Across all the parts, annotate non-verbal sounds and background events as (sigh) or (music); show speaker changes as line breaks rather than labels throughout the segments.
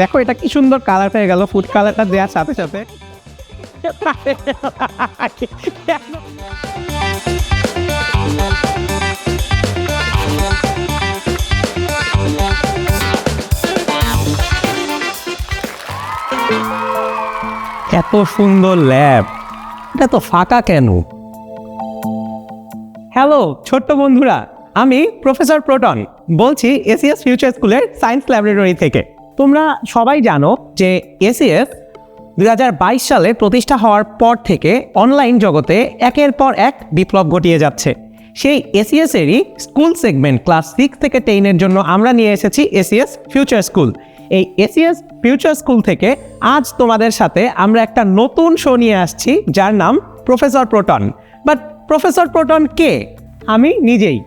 দেখো, এটা কি সুন্দর কালার হয়ে গেল ফুড কালারটা দেওয়ার সাথে সাথে। এত সুন্দর ল্যাব এটা তো ফাঁকা কেন? হ্যালো ছোট্ট বন্ধুরা আমি প্রফেসর প্রোটন বলছি এসিএস ফিউচার স্কুলের সায়েন্স ল্যাবরেটরি থেকে। তোমরা সবাই জানো যে এসিএস দুই হাজার বাইশ সালে প্রতিষ্ঠা হওয়ার পর থেকে অনলাইন জগতে একের পর এক বিপ্লব ঘটিয়ে যাচ্ছে। সেই এসিএস এরই স্কুল সেগমেন্ট ক্লাস সিক্স থেকে টেনের জন্য আমরা নিয়ে এসেছি এসিএস ফিউচার স্কুল এই এসিএস ফিউচার স্কুল থেকে আজ তোমাদের সাথে আমরা একটা নতুন শো নিয়ে আসছি, যার নাম professor Proton but professor Proton কে? আমি নিজেই।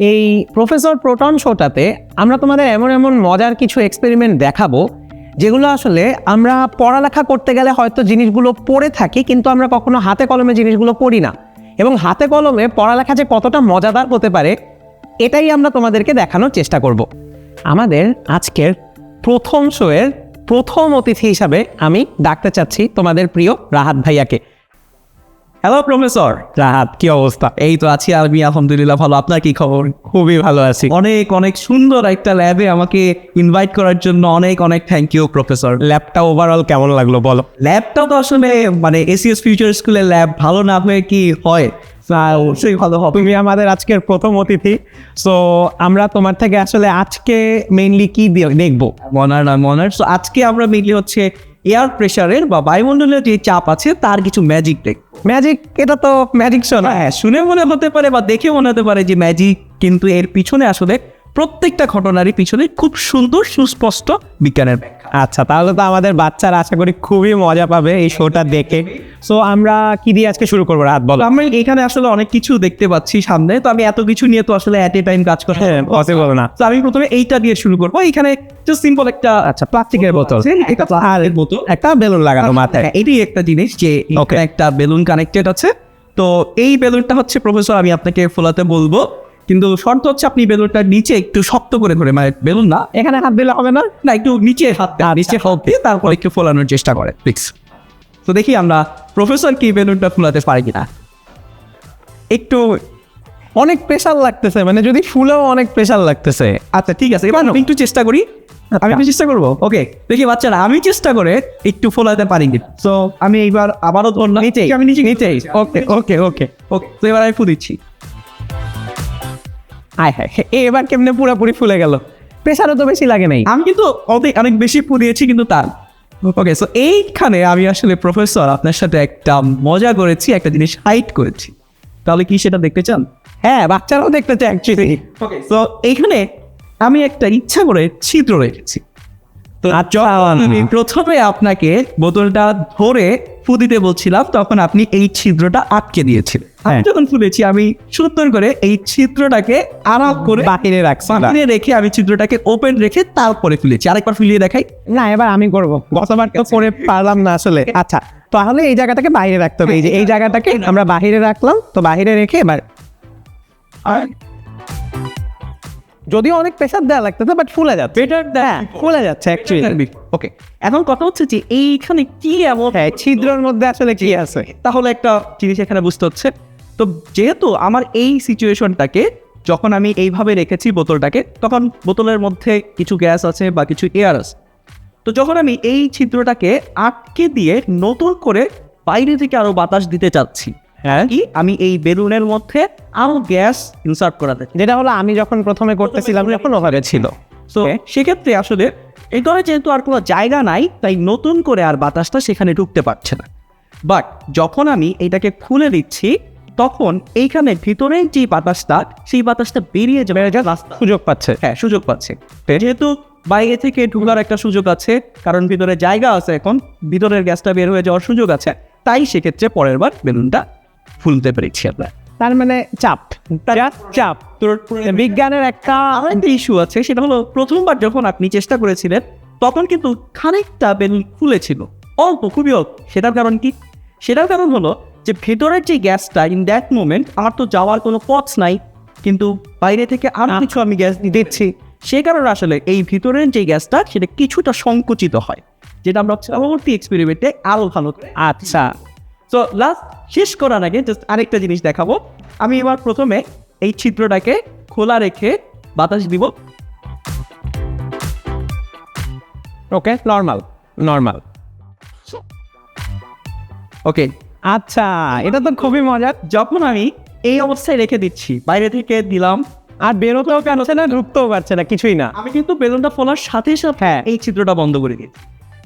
এই প্রফেসর প্রোটন শোটাতে আমরা তোমাদের এমন এমন মজার কিছু এক্সপেরিমেন্ট দেখাবো, যেগুলো আসলে আমরা পড়ালেখা করতে গেলে হয়তো জিনিসগুলো পড়ে থাকি, কিন্তু আমরা কখনো হাতে কলমে জিনিসগুলো পড়ি না। এবং হাতে কলমে পড়ালেখা যে কতটা মজাদার হতে পারে, এটাই আমরা তোমাদেরকে দেখানোর চেষ্টা করব। আমাদের আজকের প্রথম শোয়ের প্রথম অতিথি হিসাবে আমি ডাকতে চাচ্ছি তোমাদের প্রিয় রাহাত ভাইয়াকে। হ্যালো প্রফেসর রাহাত কি অবস্থা?
এই তো আছি আমি আলহামদুলিল্লাহ ভালো। আপনার কি খবর?
খুবই ভালো আছি।
অনেক অনেক সুন্দর একটা ল্যাবে আমাকে ইনভাইট করার জন্য অনেক অনেক থ্যাংক ইউ প্রফেসর
ল্যাবটা ওভারঅল কেমন লাগল বলো?
ল্যাবটা তো আসলে মানে এসিএস ফিউচার স্কুলের ল্যাব ভালো না হয়ে কি হয়? অবশ্যই ভালো হবে।
তুমি আমাদের আজকের প্রথম অতিথি সো আমরা তোমার থেকে আসলে আজকে মেইনলি কি দেখব?
মনার না মনার সো আজকে আমরা মেনলি হচ্ছে এয়ার প্রেশারের বা বায়ুমণ্ডলের যে চাপ আছে তার কিছু ম্যাজিক দেখ
ম্যাজিক এটা তো ম্যাজিক শো না।
হ্যাঁ শুনে মনে হতে পারে বা দেখে মনে হতে পারে যে ম্যাজিক কিন্তু এর পিছনে আসলে প্রত্যেকটা ঘটনারই পিছনে খুব সুন্দর সুস্পষ্ট বিজ্ঞানের ব্যাখ্যা।
আচ্ছা তাহলে তো আমাদের বাচ্চারা আশা করি খুবই মজা পাবে এই শোটা দেখে। সো আমরা কি দিয়ে আজকে শুরু করব? রাত বলো।
আমি এখানে আসলে অনেক কিছু দেখতে পাচ্ছি সামনে তো আমি এত কিছু নিয়ে তো আসলে অ্যাট এ টাইম কাজ করা
হ্যাঁ পসিবল না।
তো আমি প্রথমে এইটা দিয়ে শুরু করব। এখানে জাস্ট সিম্পল একটা
আচ্ছা প্লাস্টিকের বোতল।
একটা প্লাস্টিকের বোতল।
একটা বেলুন লাগানো মাথায়।
হ্যাঁ, এটাই একটা জিনিস যে একটা বেলুন কানেক্টেড আছে। তো এই বেলুনটা হচ্ছে প্রফেসর আমি আপনাকে ফোলাতে বলব। কিন্তু শর্ত হচ্ছে আপনি বেলুনটা নিচে একটু শক্ত করে ধরে মানে বেলুন না
এখানে হাত দিলে হবে না
না একটু নিচে হাত নিচে হাত দিয়ে তারপর একটু ফোলানোর চেষ্টা করে প্লিজ তো দেখি আমরা প্রফেসর কি বেলুনটা ফোলাতে পারি কিনা?
একটু অনেক প্রেশার লাগতেছে মানে যদি ফুলেও অনেক প্রেশার লাগতেছে।
আচ্ছা ঠিক আছে এবার আমি একটু চেষ্টা করি। আমি একটু চেষ্টা করব? ওকে দেখি বাচ্চারা আমি চেষ্টা করে একটু ফোলাতে পারি তো আমি এইবার আবারও ধরলাম।
নিচেই।
আমি নিচে
নিচেই। ওকে ওকে ওকে
ওকে তো এবার আমি ফু
আয় হ্যাঁ এবার কেমনে পুরোপুরি ফুলে গেল? প্রেশারও তো বেশি লাগে নাই।
আমি কিন্তু অনেক অনেক বেশি ফু দিয়েছি কিন্তু তার। ওকে সো এইখানে আমি আসলে প্রফেসর আপনার সাথে একটা মজা করেছি একটা জিনিস হাইট করেছি। তাহলে কি সেটা দেখতে চান?
হ্যাঁ বাচ্চারাও দেখতে চায় অ্যাকচুয়ালি
ওকে তো এইখানে আমি একটা ইচ্ছা করে ছিদ্র রেখেছি। তো
আচ্ছা।
আমি প্রথমে আপনাকে বোতলটা ধরে ফু দিতে বলছিলাম তখন আপনি এই ছিদ্রটা আটকে দিয়েছিলেন। আমি
হ্যাঁ।
যখন ফুলেছি আমি সুন্দর করে এই ছিদ্রটাকে আরাম করে
বাহিরে রাখছি।
বাহিরে রেখে আমি ছিদ্রটাকে ওপেন রেখে তারপরে ফুলেছি আরেকবার ফুলিয়ে দেখাই।
না এবার আমি করব। গতবার তো করে পারলাম না আসলে। আচ্ছা তাহলে এই জায়গাটাকে বাইরে রাখতে হবে। এই যে এই জায়গাটাকে আমরা বাইরে রাখলাম। তো বাইরে রেখে এবার যদিও অনেক প্রেশার দেওয়া লাগতেছে বাট ফুলে যাচ্ছে।
বেটার
হ্যাঁ ফুলে যাচ্ছে অ্যাকচুয়ালি
ওকে এখন কথা হচ্ছে যে এইখানে কি এমন
হ্যাঁ ছিদ্রর মধ্যে আসলে কি আছে?
তাহলে একটা জিনিস এখানে বুঝতে হচ্ছে। তো যেহেতু আমার এই সিচুয়েশনটাকে যখন আমি এইভাবে রেখেছি বোতলটাকে তখন বোতলের মধ্যে কিছু গ্যাস আছে বা কিছু এয়ার আছে। তো যখন আমি এই ছিদ্রটাকে আটকে দিয়ে নতুন করে বাইরে থেকে আরও বাতাস দিতে চাচ্ছি
হ্যাঁ।
কি আমি এই বেলুনের মধ্যে আরও গ্যাস ইনসার্ট করাতে
যেটা হলো আমি যখন প্রথমে করতেছিলাম যখন ওভাবে ছিল।
তো সেক্ষেত্রে আসলে এই ধরে যেহেতু আর কোনো জায়গা নাই তাই নতুন করে আর বাতাসটা সেখানে ঢুকতে পারছে না। বাট যখন আমি এটাকে খুলে দিচ্ছি তখন এইখানে ভিতরের যে বাতাসটা সেই বাতাসটা বেরিয়ে যাবে রাস্তা
সুযোগ পাচ্ছে।
হ্যাঁ সুযোগ পাচ্ছে। যেহেতু বাইরে থেকে ঢুকার একটা সুযোগ আছে কারণ ভিতরে জায়গা আছে এখন ভিতরের গ্যাসটা বের হয়ে যাওয়ার সুযোগ আছে তাই সেক্ষেত্রে পরের বার বেলুনটা ফুলতে পেরেছি আমরা।
তার মানে চাপ। Just চাপ।
তোর
বিজ্ঞানের একটা
আমার একটা ইস্যু আছে সেটা হলো প্রথমবার যখন আপনি চেষ্টা করেছিলেন তখন কিন্তু খানিকটা বেলুন খুলেছিল অল্প খুবই অল্প। সেটার কারণ কি? সেটার কারণ হলো যে ভেতরের যে গ্যাসটা ইন দ্যাট মোমেন্ট আমার তো যাওয়ার কোনো পথ নাই কিন্তু বাইরে থেকে আরও কিছু আমি গ্যাস দিচ্ছি সে কারণে আসলে এই ভিতরের যে গ্যাসটা সেটা কিছুটা সংকুচিত হয় যেটা আমরা পরবর্তী এক্সপেরিমেন্টে আরও ভালো
আচ্ছা।
সো লাস্ট শেষ করার আগে জাস্ট আরেকটা জিনিস দেখাবো। আমি এবার প্রথমে এই ছিদ্রটাকে খোলা রেখে বাতাস দিব।
ওকে নর্মাল নর্মাল
ওকে
আচ্ছা এটা তো খুবই মজার।
যখন আমি এই অবস্থায় রেখে দিচ্ছি বাইরে থেকে দিলাম
আর বেরোতেও পারছে না ঢুকতেও পারছে না কিছুই না।
আমি কিন্তু বেলুনটা ফোলার সাথে সাথে
হ্যাঁ।
এই চিত্রটা বন্ধ করে দিই।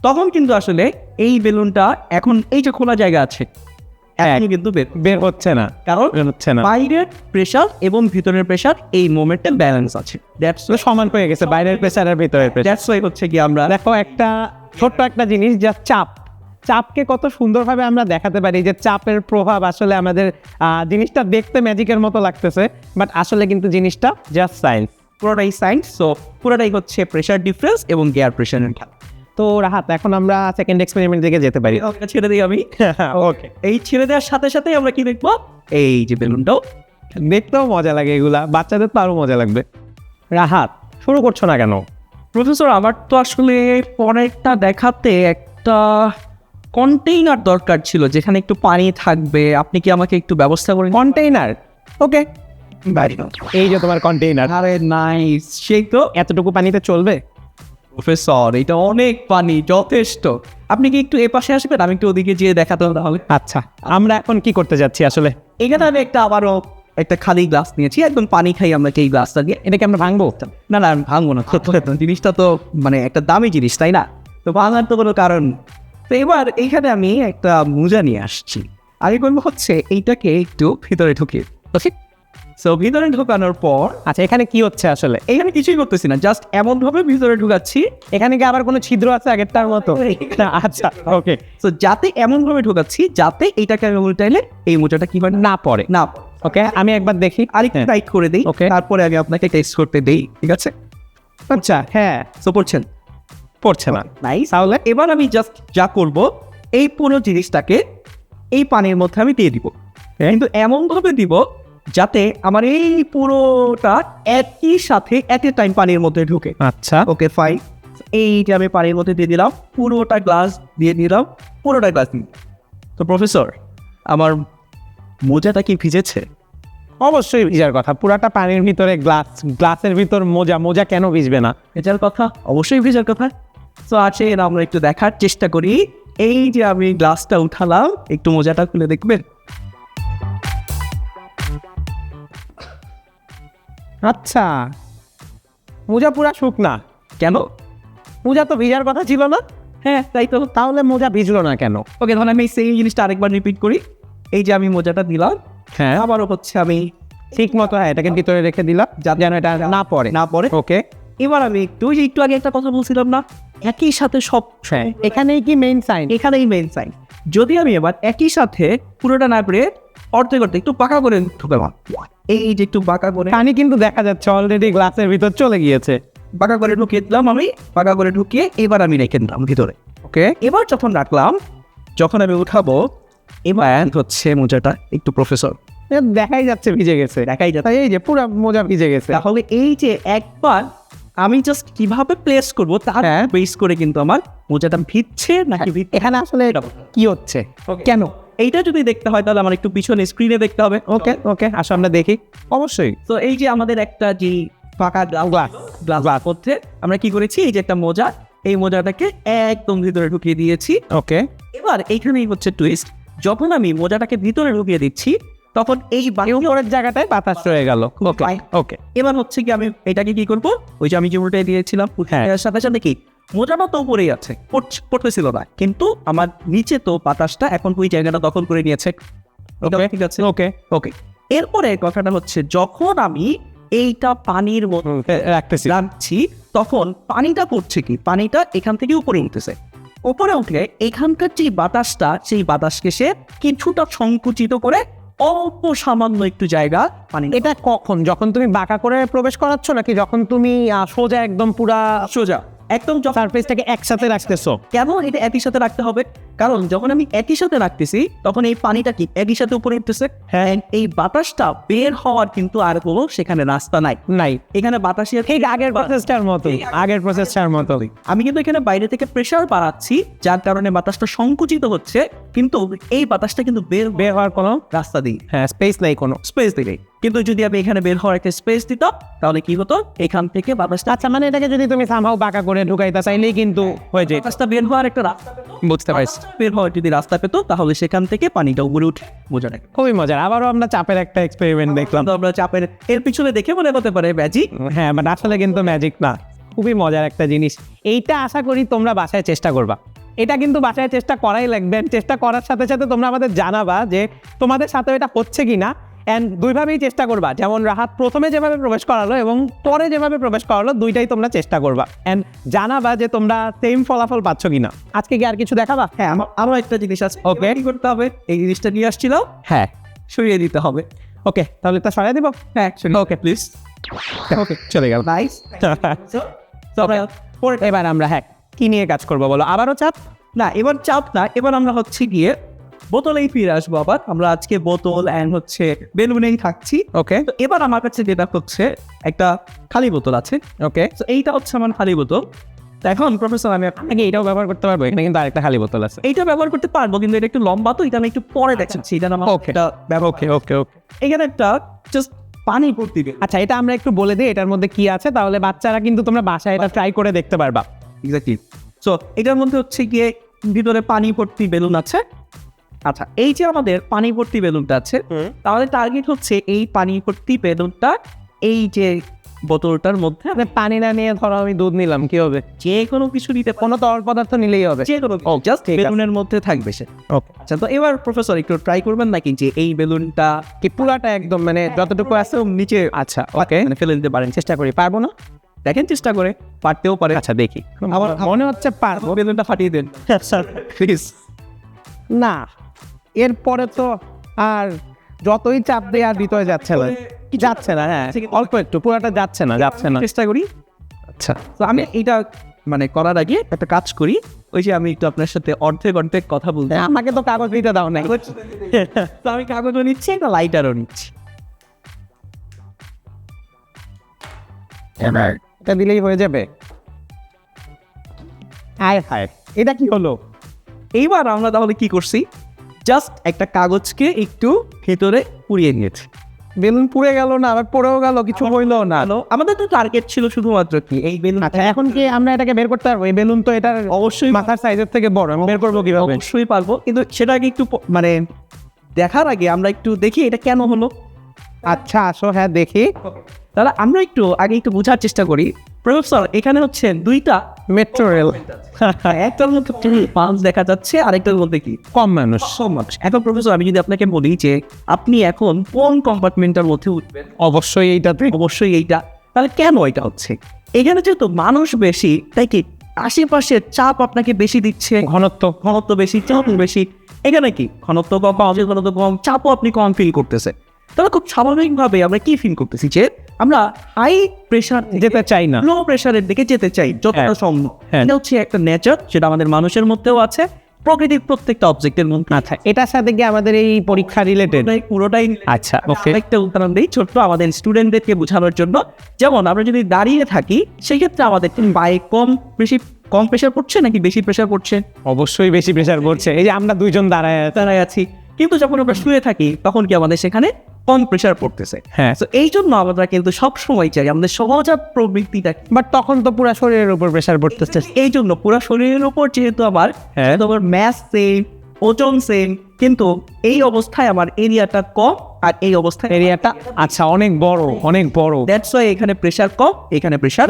তখন কিন্তু আসলে এই বেলুনটা এখন এই যে খোলা জায়গা আছে এখন কিন্তু বের
হচ্ছে। না।
কারণ
হচ্ছে না।
বাইরের প্রেশার এবং ভিতরের প্রেশার এই মোমেন্টে ব্যালেন্স আছে। দ্যাটস
সমান হয়ে গেছে বাইরের প্রেশার আর ভিতরের প্রেশার
দ্যাটস হচ্ছে কি আমরা
দেখো একটা ছোট্ট একটা জিনিস যা চাপ। চাপকে কত সুন্দরভাবে আমরা দেখাতে পারি যে চাপের প্রভাব আসলে আমাদের জিনিসটা দেখতে ম্যাজিকের মতো লাগতেছে বাট আসলে কিন্তু জিনিসটা জাস্ট সায়েন্স
পুরোটাই সাইন্স সো পুরোটাই হচ্ছে প্রেশার ডিফারেন্স এবং গিয়ার প্রেশারের খেলা।
তো রাহাত এখন আমরা সেকেন্ড এক্সপেরিমেন্ট দিকে যেতে পারি।
ওকে, ছেড়ে দিই আমি? (laughs)
ওকে
এই ছেড়ে দেওয়ার সাথে সাথে আমরা কি দেখব? এই যে বেলুনটাও।
দেখতেও মজা লাগে এগুলা বাচ্চাদের তো আরও মজা লাগবে। রাহাত শুরু করছ না কেন?
প্রফেসর আমার তো আসলে পরেরটা দেখাতে একটা কন্টেইনার দরকার ছিল যেখানে একটু পানি থাকবে। আপনি কি আমাকে একটু ব্যবস্থা করেন
কন্টেইনার ওকে এই যে তোমার কন্টেইনার
আরে নাইস সেই তো
এতটুকু পানিতে চলবে?
প্রফেসর এটা অনেক পানি যথেষ্ট। আপনি কি একটু এ পাশে আসবেন? আমি একটু ওদিকে যেয়ে দেখাতে হবে তাহলে।
আচ্ছা আমরা এখন কি করতে যাচ্ছি আসলে?
এখানে আমি একটা আবারও একটা খালি গ্লাস নিয়েছি একদম পানি খাই আমরা এই গ্লাসটা দিয়ে।
এটাকে আমরা ভাঙবো?
না না আমি ভাঙবো না। (laughs) জিনিসটা তো মানে একটা দামি জিনিস তাই না? তো ভাঙার তো কোনো কারণ। তো এবার এইখানে আমি একটা মোজা নিয়ে আসছি। আগে করব হচ্ছে এইটাকে একটু ভিতরে ঢুকিয়ে। ওকে। সো ভিতরে ঢোকানোর পর
আচ্ছা এখানে কি হচ্ছে আসলে?
এখানে কিছুই করতেছি না জাস্ট এমনভাবে ভিতরে ঢুকাচ্ছি।
এখানে কি আবার কোনো ছিদ্র আছে আগেরটার মতো? (laughs) আচ্ছা ওকে।
তো যাতে এমনভাবে ঢুকাচ্ছি যাতে এইটাকে আমি উল্টাইলে এই মোজাটা কি হয় না?
পড়ে।
না
ওকে আমি একবার দেখি।
আরেকটু
হ্যাঁ।
টাইট করে দিই
Okay.
তারপরে আমি আপনাকে টেস্ট করতে দেই ঠিক আছে?
আচ্ছা হ্যাঁ।
সো পড়ছেন?
পড়ছে না।
নাইস
তাহলে
এবার আমি জাস্ট যা করব এই পুরো জিনিসটাকে এই পানির মধ্যে আমি দিয়ে দিব। কিন্তু এমনভাবে দিব যাতে আমার এই পুরোটা একই সাথে এট এ টাইম পানির মধ্যে ঢুকে।
আচ্ছা।
ওকে ফাইন এই যে আমি পানির মধ্যে দিয়ে দিলাম পুরোটা গ্লাস দিয়ে দিলাম পুরোটা গ্লাস দিয়ে তো প্রফেসর আমার মোজাটা কি ভিজেছে?
অবশ্যই ভিজার কথা পুরাটা পানির ভিতরে গ্লাস গ্লাসের ভিতর মোজা মোজা কেন ভিজবে না?
ভেজার কথা? অবশ্যই ভেজার কথা। তো আছে এর আমরা একটু দেখার চেষ্টা করি। এই যে আমি গ্লাসটা উঠালাম একটু মোজাটা খুলে দেখবেন?
আচ্ছা। মোজা পুরা শুকনা
কেন?
মোজা তো ভিজার কথা ছিল না।
হ্যাঁ। তাই তো
তাহলে মোজা ভিজলো না কেন?
ওকে ধরেন আমি সেই জিনিসটা আরেকবার রিপিট করি। এই যে আমি মোজাটা দিলাম
হ্যাঁ।
আবারও হচ্ছে আমি
ঠিক মতো হ্যাঁ এটাকে ভিতরে রেখে দিলাম যাতে যেন এটা না পড়ে।
না পরে
ওকে।
এবার আমি একটু ওই যে একটু আগে একটা কথা বলছিলাম না? একই সাথে সব
হ্যাঁ। এখানেই কি মেইন সাইন
এখানেই মেন সাইন যদি আমি এবার একই সাথে পুরোটা না করে অর্ধেক করতে একটু পাকা করে ঢুকালাম এই যে একটু বাঁকা করে।
পানি কিন্তু দেখা যাচ্ছে অলরেডি গ্লাসের ভিতর চলে গিয়েছে।
পাকা করে ঢুকিয়ে দিলাম আমি পাকা করে ঢুকিয়ে এবার আমি রেখে দিলাম ভিতরে
ওকে
এবার যখন রাখলাম যখন আমি উঠাবো এবার হচ্ছে মোজাটা একটু প্রফেসর
দেখাই যাচ্ছে ভিজে গেছে।
দেখাই যাচ্ছে।
এই যে পুরো মোজা ভিজে গেছে।
তাহলে এই যে একবার আমি জাস্ট কীভাবে প্লেস করব তার
হ্যাঁ।
বেস করে কিন্তু আমার মোজাটা ভিজছে নাকি ভিজ
এখানে আসলে কি হচ্ছে? কেন?
এইটা যদি দেখতে হয় তাহলে আমার একটু পিছনে স্ক্রিনে দেখতে হবে।
ওকে ওকে আসো আমরা দেখি। অবশ্যই।
তো এই যে আমাদের একটা যে পাকা গ্লাস গ্লাস করতে আমরা কি করেছি? এই যে একটা মোজা এই মোজাটাকে একদম ভিতরে ঢুকিয়ে দিয়েছি।
ওকে
এবার এইখানেই হচ্ছে টুইস্ট যখন আমি মোজাটাকে ভিতরে ঢুকিয়ে দিচ্ছি তখন এই
উপরের জায়গাটায় বাতাস রয়ে গেল। ওকে ওকে
এবার হচ্ছে কি আমি এটাকে কি করব? ওই যে আমি যে উল্টে দিয়েছিলাম
হ্যাঁ।
সাথে সাথে কি? মোজাটা তো উপরেই আছে পড়ছ- পড়তেছিল না। কিন্তু আমার নিচে তো বাতাসটা এখন ওই জায়গাটা দখল করে নিয়েছে। ঠিক আছে?
ওকে
ওকে এরপরে কথাটা হচ্ছে যখন আমি এইটা পানির মধ্যে
রাখতেছি।
রাখছি তখন পানিটা করছে কি? পানিটা এখান থেকে উপরে উঠতেছে। উপরে উঠলে এখানকার যে বাতাসটা সেই বাতাসকে সে কিছুটা সংকুচিত করে অল্প সামান্য একটু জায়গা মানে
এটা কখন? যখন তুমি বাঁকা করে প্রবেশ করাচ্ছ নাকি যখন তুমি সোজা একদম পুরা
সোজা। একদম
সারফেসটাকে একসাথে রাখতেছো।
কেন এটা একই সাথে রাখতে হবে? কারণ যখন আমি একই সাথে রাখতেছি তখন এই পানিটা কি একই সাথে উপরে উঠতেছে? হ্যাঁ। এই বাতাসটা বের হওয়ার কিন্তু আর কোনো সেখানে রাস্তা নাই।
নাই।
এখানে বাতাসের
ঠিক আগের প্রসেসটার মতো আগের প্রসেসটার মতো।
আমি কিন্তু এখানে বাইরে থেকে প্রেসার বাড়াচ্ছি যার কারণে বাতাসটা সংকুচিত হচ্ছে কিন্তু এই বাতাসটা কিন্তু বের
বের হওয়ার কোনো
রাস্তা দিই
হ্যাঁ স্পেস নেই কোনো।
স্পেস দিলে কিন্তু যদি আমি এখানে বের হওয়ার একটা স্পেস দিতাম তাহলে কি হতো? এখান থেকে বাতাসটা
আচ্ছা মানে এটাকে যদি তুমি সামহাও বাঁকা করে ঢুকাইতে চাইলেই কিন্তু হয়ে যায়
বাতাসটা বের হওয়ার একটা রাস্তা
বুঝতে পারছি।
বের হওয়ার যদি রাস্তা পেতো তাহলে সেখান থেকে পানিটা উপরে উঠে বোঝা যায়।
খুবই মজার। আবারও আমরা চাপের একটা এক্সপেরিমেন্ট দেখলাম।
তো আমরা চাপের এর পিছনে দেখে মনে হতে পারে ম্যাজিক
হ্যাঁ বাট আসলে কিন্তু ম্যাজিক না। খুবই মজার একটা জিনিস। এইটা আশা করি তোমরা বাসায় চেষ্টা করবা। এটা কিন্তু বাসায় চেষ্টা করাই লাগবে। চেষ্টা করার সাথে সাথে তোমরা আমাদের জানাবা যে তোমাদের সাথে এটা হচ্ছে কি না অ্যান্ড দুইভাবেই চেষ্টা করবা। যেমন রাহাত প্রথমে যেভাবে প্রবেশ করালো এবং পরে যেভাবে প্রবেশ করালো দুইটাই তোমরা চেষ্টা করবা। অ্যান্ড জানাবা যে তোমরা সেম ফলাফল পাচ্ছ কিনা। আজকে কি আর কিছু দেখাবা?
হ্যাঁ আমার একটা জিনিস আছে। ওকে কি করতে হবে। এই জিনিসটা নিয়ে আসছিলাম
হ্যাঁ।
সরিয়ে দিতে হবে।
ওকে তাহলে তা সরাই দিব?
হ্যাঁ
ওকে
প্লিজ
ওকে চলে গেল।
নাইস (laughs)
এবার আমরা হ্যাঁ কি নিয়ে কাজ করব বলো? আবারও চাপ?
না এবার চাপ না এবার আমরা হচ্ছে গিয়ে বোতলেই ফিরে আসব আবার। আমরা আজকে বোতল অ্যান্ড হচ্ছে বেলুনেই থাকছি
ওকে
তো এবার আমার কাছে যেটা হচ্ছে একটা খালি বোতল আছে
ওকে
তো এইটা হচ্ছে আমার খালি বোতল। এখন প্রফেসর আমি আপনাকে
এটাও ব্যবহার করতে পারব এখানে কিন্তু আরেকটা খালি বোতল আছে।
এইটা ব্যবহার করতে পারব কিন্তু এটা একটু লম্বা তো এটা আমি একটু পরে দেখাচ্ছি এটা আমার. এটা ব্যবহার।
ওকে ওকে ওকে
এখানে একটা জাস্ট পানি ভর্তি
আচ্ছা এটা আমরা একটু বলে দিই এটার মধ্যে কি আছে তাহলে বাচ্চারা কিন্তু তোমরা বাসায় এটা ট্রাই করে দেখতে পারবা।
এক্স্যাক্টলি সো এটার মধ্যে হচ্ছে গিয়ে ভিতরে পানি ভর্তি বেলুন আছে আচ্ছা এই যে আমাদের পানি ভর্তি বেলুনটা আছে তাহলে টার্গেট হচ্ছে এই পানি ভর্তি বেলুনটা এই যে বোতলটার মধ্যে
মানে পানি না নিয়ে ধরো আমি দুধ নিলাম কি হবে?
যে কোনো কিছু নিতে
কোনো তরল পদার্থ নিলেই হবে।
যে কোনো জাস্ট বেলুনের মধ্যে থাকবে সে। আচ্ছা তো এবার প্রফেসর একটু ট্রাই করবেন নাকি যে এই বেলুনটা
কি পুরাটা একদম মানে যতটুকু আছে নিচে আচ্ছা ওকে
মানে ফেলে দিতে পারেন
চেষ্টা করি পারব না?
দেখেন চেষ্টা করে পারতেও পারে।
আচ্ছা দেখি।
আমার
আমার মনে হচ্ছে পারব।
বেলুনটা ফাটিয়ে দেন। প্লিজ
না। এরপরে তো আর যতই চাপ দেয় আর ভিতরে যাচ্ছে না। যাচ্ছে না হ্যাঁ অল্প একটু পুরোটা যাচ্ছে না যাচ্ছে না।
চেষ্টা করি।
আচ্ছা।
তো আমি এটা মানে করার আগে একটা কাজ করি। ওই যে আমি একটু আপনার সাথে অর্ধেক অর্ধেক কথা বলতে
হ্যাঁ, আমাকে তো কাগজ দিতে দাও নাই।
তো আমি কাগজও নিচ্ছি একটা লাইটারও নিচ্ছি।
এটা দিলেই হয়ে যাবে। হায় হায় এটা কি হলো?
এইবার আমরা তাহলে কি করছি? জাস্ট একটা কাগজকে একটু ভেতরে পুড়িয়ে নিয়েছি।
বেলুন পুড়ে গেল না আবার পড়েও গেল কিছু হইল না।
আমাদের তো টার্গেট ছিল শুধুমাত্র কি এই বেলুন
আচ্ছা এখন কি আমরা এটাকে বের করতে পারব? এই বেলুন তো এটার
অবশ্যই
মাথার সাইজের থেকে বড় বের করব কীভাবে?
অবশ্যই পারব কিন্তু সেটা আগে একটু মানে দেখার আগে আমরা একটু দেখি এটা কেন হলো।
আচ্ছা আসো হ্যাঁ দেখি।
তাহলে আমরা একটু আগে একটু বোঝার চেষ্টা করি। প্রফেসর এখানে হচ্ছে দুইটা
মেট্রো রেল
একটার মধ্যে পাঁচ দেখা যাচ্ছে আরেকটার মধ্যে কি?
কম মানুষ।
কম মানুষ। এখন প্রফেসর আমি যদি আপনাকে বলি যে আপনি এখন কোন কম্পার্টমেন্টের মধ্যে উঠবেন?
অবশ্যই এইটাতে।
অবশ্যই এইটা। তাহলে কেন এটা হচ্ছে? এখানে যেহেতু মানুষ বেশি তাই কি আশেপাশে চাপ আপনাকে বেশি দিচ্ছে?
ঘনত্ব।
ঘনত্ব বেশি চাপ বেশি। এখানে কি? ঘনত্ব কম ঘনত্ব কম চাপও আপনি কম ফিল করতেছে তাহলে খুব স্বাভাবিকভাবে আমরা কি ফিল করতেছি যে আমরা হাই প্রেশার
যেতে চাই না।
লো প্রেশারের দিকে যেতে চাই যতটা
হ্যাঁ।
সম্ভব।
হ্যাঁ।
এটা হচ্ছে একটা নেচার যেটা আমাদের মানুষের মধ্যেও আছে প্রকৃতির প্রত্যেকটা অবজেক্টের মধ্যে
আচ্ছা এটার সাথে কি আমাদের এই পরীক্ষা রিলেটেড
পুরোটাই
আচ্ছা ওকে
একটা উদাহরণ দিই ছোট্ট আমাদের স্টুডেন্টদেরকে বোঝানোর জন্য। যেমন আমরা যদি দাঁড়িয়ে থাকি সেই ক্ষেত্রে আমাদের পায়ে কম বেশি কম প্রেশার পড়ছে নাকি বেশি প্রেশার পড়ছে?
অবশ্যই বেশি প্রেশার পড়ছে। এই যে আমরা দুইজন দাঁড়ায়।
দাঁড়ায় আছি। কিন্তু যখন আমরা শুয়ে থাকি তখন কি আমাদের সেখানে কম প্রেশার পড়তেছে
হ্যাঁ
তো এই জন্য আমরা কিন্তু সব সময় চাই আমাদের সহজাত প্রবৃত্তিটা কি?
বাট তখন তো পুরো শরীরের উপর প্রেশার পড়তেছে
এই জন্য পুরো শরীরের উপর যেহেতু আমার
হ্যাঁ।
তোমার ম্যাস সেম ওজন সেম কিন্তু এই অবস্থায় আমার এরিয়াটা কম আর এই অবস্থায়
এরিয়াটা আচ্ছা অনেক বড় অনেক বড়
দ্যাটস ওয়াই এখানে প্রেশার কম এখানে প্রেশার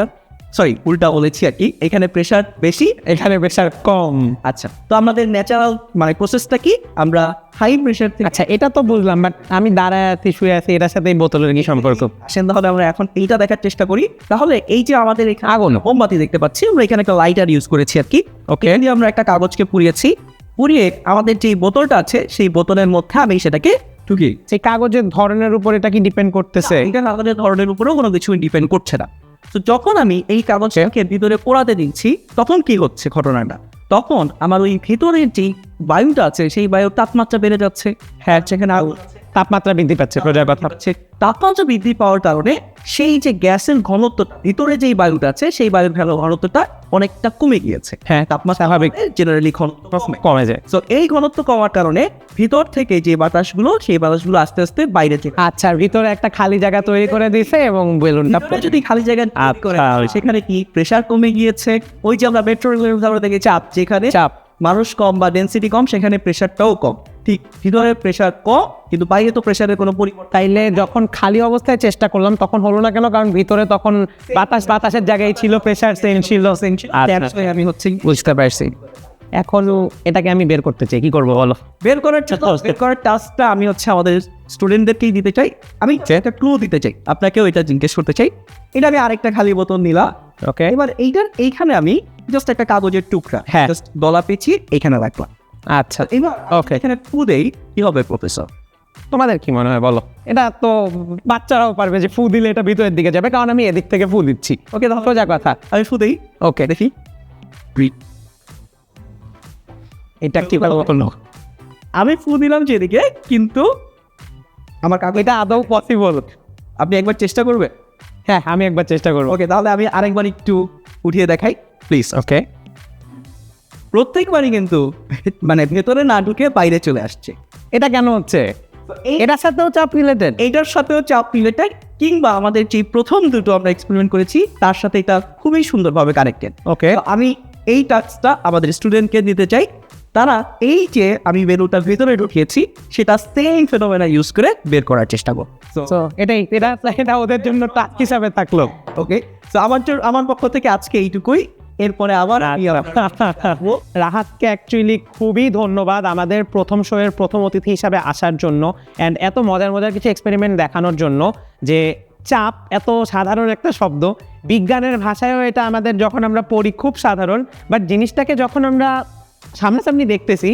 সরি উল্টা বলেছি আর কি। এখানে প্রেশার বেশি
এখানে প্রেশার কম।
আচ্ছা তো আমাদের ন্যাচারাল মানে প্রসেসটা কি? আমরা হাই প্রেশার
আচ্ছা এটা তো বুঝলাম বাট আমি দাঁড়ায় আছি শুয়ে আছি এটার সাথে বোতলের কি সম্পর্ক?
আসেন তাহলে আমরা এখন এইটা দেখার চেষ্টা করি। তাহলে এই যে আমাদের এখানে
আগুন।
মোমবাতি দেখতে পাচ্ছি আমরা এখানে একটা লাইটার ইউজ করেছি আর কি। ওকে দিয়ে আমরা একটা কাগজকে পুড়িয়েছি। পুড়িয়ে আমাদের যে বোতলটা আছে সেই বোতলের মধ্যে আমি সেটাকে ঢুকি
সেই কাগজের ধরনের উপর এটা কি ডিপেন্ড করতেছে?
এটা কাগজের ধরনের উপরেও কোনো কিছু ডিপেন্ড করছে না। তো যখন আমি এই কাগজটাকে ভিতরে পোড়াতে দিচ্ছি তখন কি হচ্ছে ঘটনাটা তখন আমার ওই ভিতরের যে বায়ুটা আছে সেই বায়ুর তাপমাত্রা বেড়ে যাচ্ছে হ্যাঁ সেখানে আগুন আছে।
তাপমাত্রা বৃদ্ধি পাচ্ছে প্রজার কথা
হচ্ছে তাপমাত্রা বৃদ্ধি পাওয়ার কারণে সেই যে গ্যাসের ঘনত্ব ভিতরে যেই বায়ুটা আছে সেই বায়ুর ঘন- ঘনত্বটা অনেকটা কমে গিয়েছে।
হ্যাঁ
তাপমাত্রা স্বাভাবিক। জেনারেলি ঘনত্ব কমে।
যায়।
তো এই ঘনত্ব কমার কারণে ভিতর থেকে যে বাতাসগুলো সেই বাতাসগুলো আস্তে আস্তে বাইরে থেকে
আচ্ছা ভিতরে একটা খালি জায়গা তৈরি করে দিছে এবং বেলুনটা
যদি খালি জায়গা তৈরি করে
আচ্ছা।
সেখানে কি প্রেসার কমে গিয়েছে? ওই যে আমরা মেট্রো রেলের দেখে চাপ যেখানে
চাপ।
মানুষ কম বা ডেন্সিটি কম সেখানে প্রেসারটাও কম। ঠিক ভিতরে প্রেসার কম কিন্তু বাইরে তো প্রেসারের কোনো পরিবর্তন
তাইলে যখন খালি অবস্থায় চেষ্টা করলাম তখন হলো না কেন? কারণ ভিতরে তখন বাতাস বাতাসের জায়গায় ছিল প্রেসার সেন ছিল
That's why আমি হচ্ছে
বুঝতে পারছি। এখন এটাকে আমি বের করতে চাই। কি করব বলো?
বের করার জন্য বের করার টাস্কটা আমি হচ্ছে আমাদের স্টুডেন্টদেরকেই দিতে চাই। আমি একটা ক্লু দিতে চাই। আপনাকেও এটা জিজ্ঞেস করতে চাই। এটা আমি আরেকটা খালি বোতল নিলাম।
ওকে
এবার এইটার এইখানে আমি জাস্ট একটা কাগজের টুকরা।
হ্যাঁ।
জাস্ট গলা পেঁচিয়ে এইখানে রাখলাম।
আচ্ছা
এবার
Okay.
এখানে ফু দেই কি হবে প্রফেসর
তোমাদের কি মনে হয় বলো। এটা তো বাচ্চারাও পারবে যে ফু দিলে এটা ভিতরের দিকে যাবে কারণ আমি এদিক থেকে ফু দিচ্ছি। ওকে তাহলে সোজা কথা।
আমি ফু দেই।
ওকে
দেখি।
এটা কি বলো
আমি ফু দিলাম যেদিকে কিন্তু আমার কাগজ
এটা আদৌ পসিবল
আপনি একবার চেষ্টা করবেন?
হ্যাঁ আমি একবার চেষ্টা করব।
ওকে তাহলে আমি আরেকবার একটু উঠিয়ে দেখাই প্লিজ
ওকে
প্রত্যেকবারই কিন্তু মানে ভেতরে না ঢুকে বাইরে চলে আসছে।
এটা কেন হচ্ছে? এটার সাথেও চাপ রিলেটেড
এইটার সাথেও চাপ রিলেটেড কিংবা আমাদের যে প্রথম দুটো আমরা এক্সপেরিমেন্ট করেছি তার সাথে এটা খুবই সুন্দরভাবে কানেক্টেড
ওকে
আমি এই টাস্কটা আমাদের স্টুডেন্টকে দিতে চাই। তারা এই যে আমি বেলুনটা ভিতরে ঢুকিয়েছি সেটা সেম ফেনোমেনা ইউজ করে বের করার চেষ্টা করব।
তো এটাই এটা এটা ওদের জন্য টাচ হিসাবে থাকল।
ওকে তো আমার আমার পক্ষ থেকে আজকে এইটুকুই। এরপরে আবার আমি
রাহাতকে অ্যাকচুয়ালি খুবই ধন্যবাদ আমাদের প্রথম শোয়ের প্রথম অতিথি হিসাবে আসার জন্য অ্যান্ড এত মজার মজার কিছু এক্সপেরিমেন্ট দেখানোর জন্য যে চাপ এত সাধারণ একটা শব্দ। বিজ্ঞানের ভাষায়ও এটা আমাদের যখন আমরা পড়ি খুব সাধারণ বাট জিনিসটাকে যখন আমরা সামনাসামনি দেখতেছি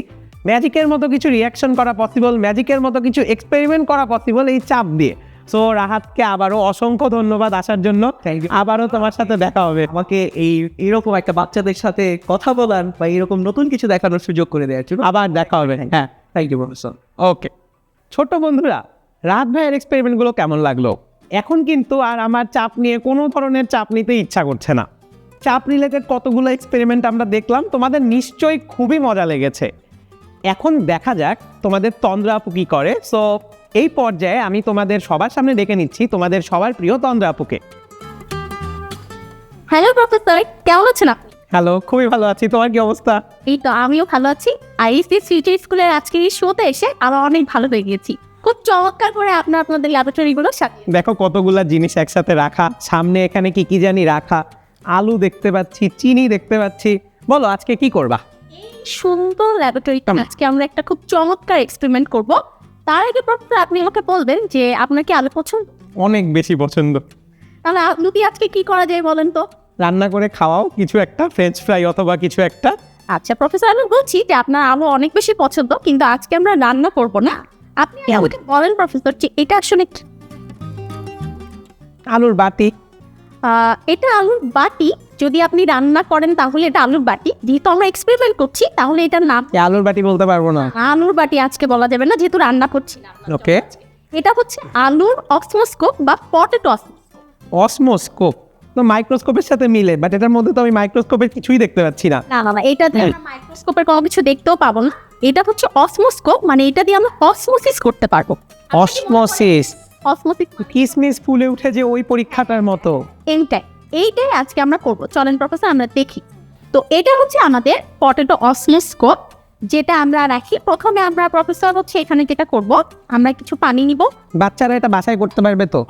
ম্যাজিকের মতো কিছু রিয়াকশন করা পসিবল ম্যাজিকের মতো কিছু এক্সপেরিমেন্ট করা পসিবল এই চাপ দিয়ে। সো রাহাতকে আবারও অসংখ্য ধন্যবাদ আসার জন্য. আবারও তোমার সাথে দেখা হবে।
আমাকে এই এরকম একটা বাচ্চাদের সাথে কথা বলার বা এরকম নতুন কিছু দেখানোর সুযোগ করে দেওয়ার জন্য
আবার দেখা হবে। হ্যাঁ।
থ্যাংক ইউ প্রফেসর
ওকে ছোট্ট বন্ধুরা রাত ভাইয়ের এক্সপেরিমেন্টগুলো কেমন লাগল? এখন কিন্তু আর আমার চাপ নিয়ে কোনো ধরনের চাপ নিতে ইচ্ছা করছে না। চাপ রিলেটেড কতগুলো এক্সপেরিমেন্ট আমরা দেখলাম তোমাদের নিশ্চয়ই খুবই মজা লেগেছে। এখন দেখা যাক তোমাদের তন্দ্রা আপু কী করে। সো এই পর্যায়ে আমি তোমাদের সবার সামনে ডেকে নিচ্ছি তোমাদের সবার প্রিয় তন্দ্রা আপুকে।
হ্যালো প্রফেসর কেমন আছেন আপনি?
হ্যালো খুবই ভালো আছি। তোমার কি অবস্থা?
এই তো আমিও ভালো আছি। আইএসসি ফিউচার স্কুলের আজকের এই শোতে এসে আমরা অনেক ভালো হয়ে গেছি খুব চমৎকার করে আপনার আপনাদের ল্যাবরেটরিগুলো
দেখো কতগুলা জিনিস একসাথে রাখা সামনে এখানে কি কি জানি রাখা আলু দেখতে পাচ্ছি চিনি দেখতে পাচ্ছি। বলো আজকে কি করবা?
সুন্দর ল্যাবরেটরিটা আজকে আমরা একটা খুব চমৎকার এক্সপেরিমেন্ট করব। তার আগে প্রফেসর আপনি আমাকে বলবেন যে আপনার কি আলু পছন্দ?
অনেক বেশি পছন্দ।
তাহলে আলু দিয়ে আজকে কি করা যায় বলেন তো?
রান্না করে খাওয়াও কিছু একটা ফ্রেঞ্চ ফ্রাই অথবা কিছু একটা।
আচ্ছা প্রফেসর আমি বলছি যে আপনার আলু অনেক বেশি পছন্দ কিন্তু আজকে আমরা রান্না করব না। আপনি আমাকে বলেন প্রফেসর যে এটা আসলে
আলুর বাটি।
এটা আলুর বাটি যদি আপনি রান্না করেন তাহলে এটা আলুর বাটি। যেহেতু আমরা এক্সপেরিমেন্ট করছি তাহলে এটার নাম
আলুর বাটি বলতে পারব না।
আলুর বাটি আজকে বলা যাবে না যেহেতু রান্না করছি না।
ওকে।
এটা হচ্ছে আলুর অক্সমোস্কোপ বা পটেটো
অসমোস্কোপ তো মাইক্রোস্কোপের সাথে মিলে বাট এটার মধ্যে তো আমি মাইক্রোস্কোপের কিছুই দেখতে পাচ্ছি না।
না না এটা দিয়ে আমরা মাইক্রোস্কোপের কোনো কিছু দেখতেও পাবো না। এটা হচ্ছে অসমোস্কোপ মানে এটা দিয়ে আমরা অসমোসিস করতে পারব।
অসমোসিস
অসমোসিস
কিসমিস ফুলে উঠে যে ওই পরীক্ষাটার মতো।
এইটাই এইটাই আজকে আমরা করব। চলেন প্রফেসর আমরা দেখি। তো এটা হচ্ছে আমাদের পটেটো অসমোস্কোপ যেটা আমরা রাখি। প্রথমে আমরা প্রফেসর হচ্ছে এখানে যেটা করব আমরা কিছু পানি নিব।
বাচ্চারা এটা বাসায় করতে পারবে তো?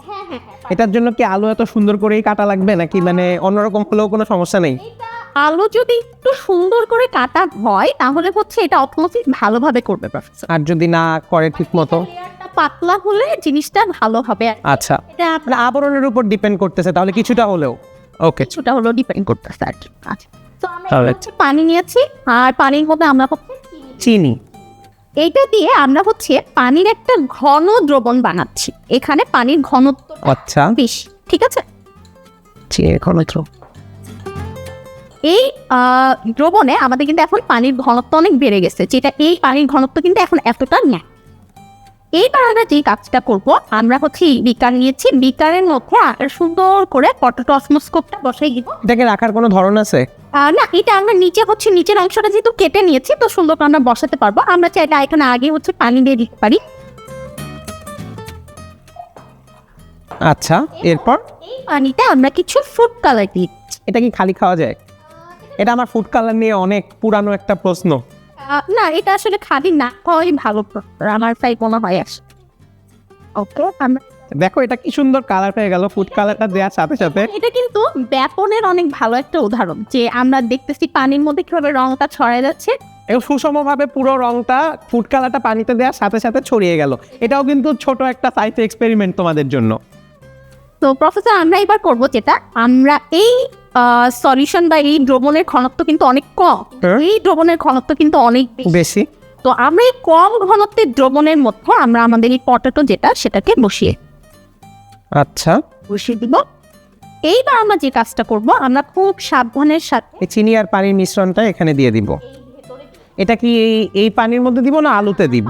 এটার জন্য কি আলু এত সুন্দর করেই কাটা লাগবে নাকি মানে অন্যরকম হলেও কোনো সমস্যা নেই?
আলু যদি একটু সুন্দর করে কাটা হয় তাহলে হচ্ছে এটা অসমোসিস ভালোভাবে করবে প্রফেসর
আর যদি না করে ঠিক মতো
পাতলা হলে জিনিসটা ভালো হবে।
আচ্ছা।
এটা
আপনার আবরণের উপর ডিপেন্ড করতেছে তাহলে কিছুটা হলেও। ওকে
কিছুটা হলো ডিপেন্ড করতেছে আর কি। আচ্ছা। তো আমরা পানি নিয়েছি আর পানির মধ্যে আমরা
চিনি।
এইটা দিয়ে আমরা হচ্ছে পানির একটা ঘন দ্রবণ বানাচ্ছি। এখানে পানির ঘনত্ব
আচ্ছা।
বেশি ঠিক আছে? এই দ্রবণে আমাদের কিন্তু এখন পানির ঘনত্ব অনেক বেড়ে গেছে যেটা এই পানির ঘনত্ব কিন্তু এখন এতটা না এইবার আমরা যে কাজটা করব আমরা হচ্ছে বিকার নিয়েছি। বিকারের মধ্যে সুন্দর করে পটেটো অসমোস্কোপটা বসাই দিব।
এটাকে রাখার কোনো ধরন আছে?
না এটা আমরা নিচে হচ্ছে নিচের অংশটা যেহেতু কেটে নিয়েছি তো সুন্দর করে আমরা বসাতে পারব। আমরা চাইলে এখানে আগে হচ্ছে পানি দিয়ে দিতে পারি।
আচ্ছা এরপর?
এই পানিতে আমরা কিছু ফুড কালার দিই
এটা কি খালি খাওয়া যায়? এটা আমার ফুড কালার নিয়ে অনেক পুরানো একটা প্রশ্ন।
না এটা আসলে খালি না খাওয়াই ভালো আমার তাই মনে হয় আসে ওকে আমরা
দেখো এটা কি সুন্দর কালার পেয়ে গেল ফুড কালারটা দেওয়ার সাথে সাথে।
এটা কিন্তু ব্যাপনের অনেক ভালো একটা উদাহরণ যে আমরা দেখতেছি পানির মধ্যে কীভাবে রংটা ছড়ায় যাচ্ছে।
এবং সুষমভাবে পুরো রংটা ফুড কালারটা পানিতে দেওয়ার সাথে সাথে ছড়িয়ে গেল। এটাও কিন্তু ছোট একটা সাইন্স এক্সপেরিমেন্ট তোমাদের জন্য।
তো প্রফেসর আমরা এবার করব যেটা আমরা এই সলিউশন বা এই দ্রবণের ঘনত্ব কিন্তু অনেক কম।
হ্যাঁ।
এই দ্রবণের ঘনত্ব কিন্তু অনেক বেশি। তো আমরা এই কম ঘনত্বের দ্রবণের মধ্যে আমরা আমাদের এই পটেটো যেটা সেটাকে বসিয়ে
আচ্ছা।
বসিয়ে দিব। এইবার আমরা যে কাজটা করব আমরা খুব সাবধানের সাথে
চিনি আর পানির মিশ্রণটা এখানে দিয়ে দিব। এটা কি এই এই পানির মধ্যে দিব না আলুতে দিব?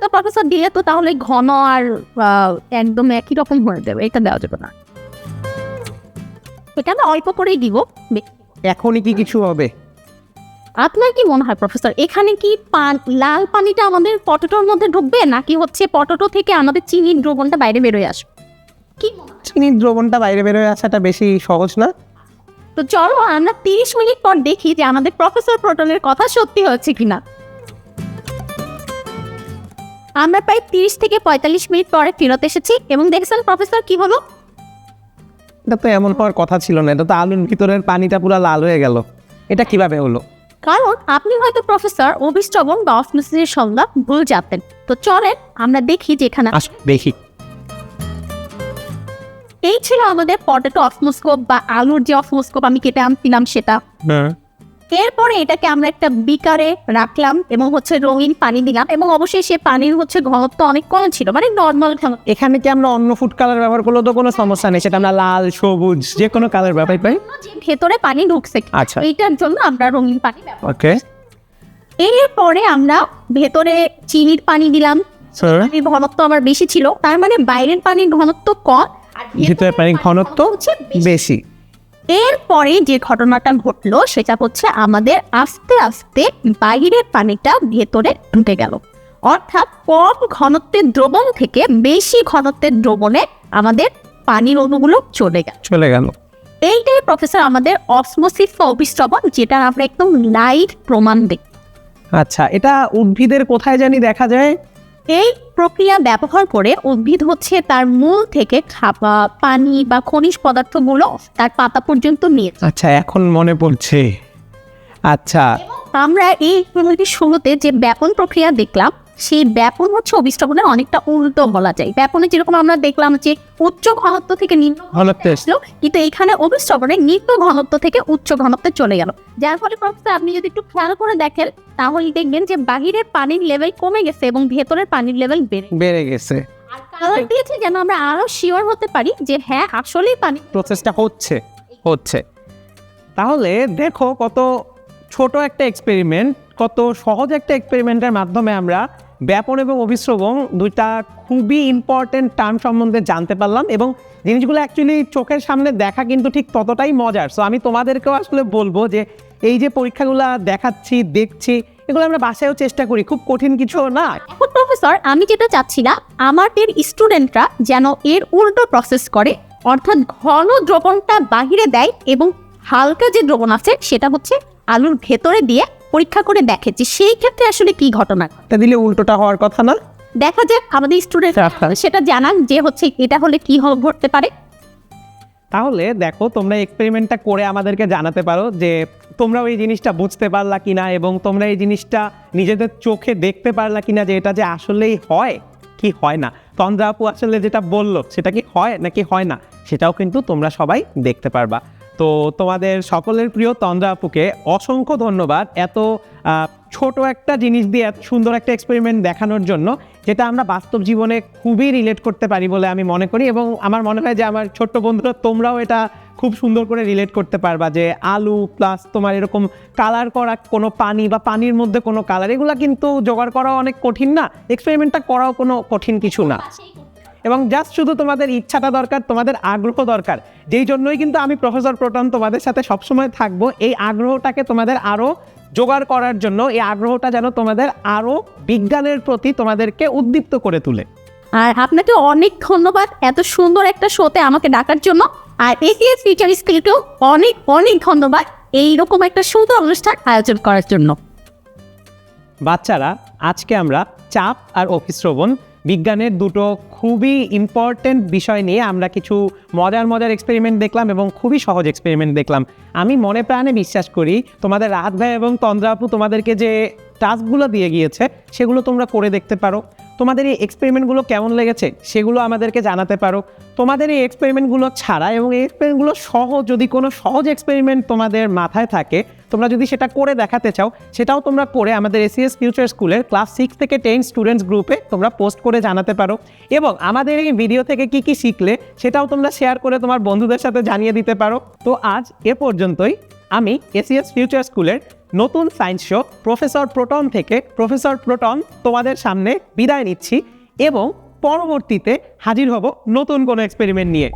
তো প্রফেসর দিলে তো তাহলে ঘন আর একদম একই রকম হয়ে যাবে এটা দেওয়া যাবে না। এটা আমি অল্প করেই দিব।
এখনই কি কিছু হবে?
আপনার কি মনে হয় প্রফেসর? এখানে কি পান লাল পানিটা আমাদের পটেটোর মধ্যে ঢুকবে নাকি হচ্ছে পটেটো থেকে আমাদের চিনির দ্রবণটা বাইরে বেরোয় আসবে কি
চিনির দ্রবণটা বাইরে বেরোয় আসাটা বেশি সহজ না?
তো চলো আমরা তিরিশ মিনিট পর দেখি যে আমাদের প্রফেসর প্রোটনের কথা সত্যি হচ্ছে কিনা। আমরা প্রায় তিরিশ থেকে পঁয়তাল্লিশ মিনিট পরে ফেরত এসেছি এবং দেখছেন প্রফেসর কি হলো?
এটা তো এমন হওয়ার কথা ছিল না এটা তো আলুর ভিতরের পানিটা পুরো লাল হয়ে গেল। এটা কীভাবে হলো?
কারণ আপনি হয়তো প্রফেসর অভিশ্রবণ বা অসমোসিসের সংজ্ঞা ভুল জানতেন। তো চলেন আমরা দেখি যেখানে
আস দেখি।
এই ছিল আমাদের পটেটো অফমোস্কোপ বা আলুর যে অফমোস্কোপ আমি কেটে আনছিলাম সেটা।
হ্যাঁ।
এরপরে এটাকে আমরা একটা বিকারে রাখলাম এবং হচ্ছে রঙিন পানি দিলাম এবং অবশ্যই সে পানির হচ্ছে ঘনত্ব অনেক কম ছিল মানে নর্মাল
এখানে কি আমরা অন্য ফুড কালার ব্যবহার করলেও তো কোনো সমস্যা নেই সেটা আমরা লাল সবুজ যে কোনো কালার ব্যবহার পাই
ভেতরে পানি ঢুকছে
আচ্ছা।
এইটার জন্য আমরা রঙিন পানি ব্যবহার
ওকে
এরপরে আমরা ভেতরে চিনির পানি দিলাম পানির ঘনত্ব আমার বেশি ছিল তার মানে বাইরের পানির ঘনত্ব কম আর
ভিতরের পানির ঘনত্ব
হচ্ছে বেশি। এরপরে যে ঘটনাটা ঘটলো সেটা হচ্ছে আমাদের আস্তে আস্তে বাইরের পানিটা ভেতরে ঢুকে গেল। অর্থাৎ কম ঘনত্বের দ্রবণ থেকে বেশি ঘনত্বের দ্রবণে আমাদের পানির অণুগুলো চলে গেল।
চলে গেল।
এইটাই প্রফেসর আমাদের অসমোসিস বা অভিস্রবণ যেটা আমরা একদম লাইট প্রমাণ দেখি।
আচ্ছা এটা উদ্ভিদের কোথায় জানি দেখা যায়?
এই প্রক্রিয়া ব্যবহার করে উদ্ভিদ হচ্ছে তার মূল থেকে খাবার পানি বা খনিজ পদার্থগুলো তার পাতা পর্যন্ত নিয়ে।
আচ্ছা এখন মনে পড়ছে আচ্ছা
আমরা এই শুরুতে যে ব্যাপন প্রক্রিয়া দেখলাম সেই ব্যাপন হচ্ছে অভিষ্টপনের অনেকটা উল্টো বলা যায়। ব্যাপনে যেরকম আমরা দেখলাম যে উচ্চ ঘনত্ব থেকে নিম্ন
ঘনত্বে
আসলো কিন্তু এখানে অভিষ্টপনে নিম্ন ঘনত্ব থেকে উচ্চ ঘনত্বে চলে গেল। যার ফলে প্রফেসর আপনি যদি একটু খেয়াল করে দেখেন তাহলে দেখবেন যে বাহিরের পানির লেভেল কমে গেছে এবং ভেতরের পানির লেভেল বেড়ে
বেড়ে গেছে।
কালার দিয়েছে যেন আমরা আরও শিওর হতে পারি যে হ্যাঁ আসলেই পানি
প্রসেসটা হচ্ছে হচ্ছে। তাহলে দেখো কত ছোট একটা এক্সপেরিমেন্ট কত সহজ একটা এক্সপেরিমেন্টের মাধ্যমে আমরা ব্যাপন এবং অভিশ্রবণ দুইটা খুবই ইম্পর্টেন্ট টার্ম সম্বন্ধে জানতে পারলাম এবং জিনিসগুলো অ্যাকচুয়ালি চোখের সামনে দেখা কিন্তু ঠিক ততটাই মজার। সো আমি তোমাদেরকেও আসলে বলব যে এই যে পরীক্ষাগুলো দেখাচ্ছি, দেখছি, এগুলো আমরা বাসায়ও চেষ্টা করি, খুব কঠিন কিছু না।
এখন প্রফেসর আমি যেটা চাচ্ছি না আমাদের স্টুডেন্টরা যেন এর উল্টো প্রসেস করে, অর্থাৎ ঘন দ্রবণটা বাহিরে দেয় এবং হালকা যে দ্রবণ আছে, সেটা হচ্ছে আলুর ভেতরে দিয়ে পরীক্ষা করে দেখে যে সেই ক্ষেত্রে আসলে কি ঘটনা? ঘটে।
এটা দিলে উল্টোটা হওয়ার কথা না?
দেখা যাক আমাদের স্টুডেন্ট সেটা জানান যে হচ্ছে এটা হলে কি ঘটতে পারে।
তাহলে দেখো তোমরা এক্সপেরিমেন্টটা করে আমাদেরকে জানাতে পারো যে তোমরা ওই জিনিসটা বুঝতে পারলা কিনা এবং তোমরা এই জিনিসটা নিজেদের চোখে দেখতে পারলা কিনা যে এটা যে আসলেই হয় কি হয় না। তন্দ্রা আপু আসলে যেটা বলল সেটা কি হয় নাকি হয় না সেটাও কিন্তু তোমরা সবাই দেখতে পারবা। তো তোমাদের সকলের প্রিয় তন্দ্রা আপুকে অসংখ্য ধন্যবাদ এত ছোট একটা জিনিস দিয়ে এত সুন্দর একটা এক্সপেরিমেন্ট দেখানোর জন্য, যেটা আমরা বাস্তব জীবনে খুবই রিলেট করতে পারি বলে আমি মনে করি এবং আমার মনে হয় যে আমার ছোট্ট বন্ধুরা তোমরাও এটা খুব সুন্দর করে রিলেট করতে পারবা যে আলু প্লাস তোমার এরকম কালার করা কোনো পানি বা পানির মধ্যে কোনো কালার এগুলো কিন্তু জোগাড় করা অনেক কঠিন না এক্সপেরিমেন্টটা করাও কোনো কঠিন কিছু না। এবং জাস্ট শুধু তোমাদের ইচ্ছাটা দরকার তোমাদের আগ্রহ দরকার। যেই জন্যই কিন্তু আমি প্রফেসর প্রোটন তোমাদের সাথে সবসময় থাকব এই আগ্রহটাকে তোমাদের আরও জোগাড় করার জন্য এই আগ্রহটা যেন তোমাদের আরও বিজ্ঞানের প্রতি তোমাদেরকে উদ্দীপ্ত করে তোলে।
আর আপনাকে অনেক ধন্যবাদ এত সুন্দর একটা শোতে আমাকে ডাকার জন্য। আর এসিএস ফিচার স্কিলকেও অনেক অনেক ধন্যবাদ এইরকম একটা সুন্দর অনুষ্ঠান আয়োজন করার জন্য।
বাচ্চারা আজকে আমরা চাপ আর অভিশ্রবণ বিজ্ঞানের দুটো খুবই ইম্পর্ট্যান্ট বিষয় নিয়ে আমরা কিছু মজার মজার এক্সপেরিমেন্ট দেখলাম এবং খুবই সহজ এক্সপেরিমেন্ট দেখলাম। আমি মনে প্রাণে বিশ্বাস করি তোমাদের রাহাত ভাই এবং তন্দ্রাপু তোমাদেরকে যে টাস্কগুলো দিয়ে গিয়েছে, সেগুলো তোমরা করে দেখতে পারো। তোমাদের এই এক্সপেরিমেন্টগুলো কেমন লেগেছে, সেগুলো আমাদেরকে জানাতে পারো। তোমাদের এই এক্সপেরিমেন্টগুলো ছাড়া এবং এই এক্সপেরিমেন্টগুলো সহ যদি কোনো সহজ এক্সপেরিমেন্ট তোমাদের মাথায় থাকে, তোমরা যদি সেটা করে দেখাতে চাও, সেটাও তোমরা করে আমাদের এসিএস ফিউচার স্কুলের ক্লাস সিক্স থেকে টেন স্টুডেন্টস গ্রুপে তোমরা পোস্ট করে জানাতে পারো। এবং আমাদের এই ভিডিও থেকে কি কি শিখলে, সেটাও তোমরা শেয়ার করে তোমার বন্ধুদের সাথে জানিয়ে দিতে পারো। তো আজ এ পর্যন্তই। আমি এসিএস ফিউচার স্কুলের নতুন সায়েন্স শো প্রফেসর প্রোটন থেকে প্রফেসর প্রোটন তোমাদের সামনে বিদায় নিচ্ছি এবং পরবর্তীতে হাজির হব নতুন কোনো এক্সপেরিমেন্ট নিয়ে।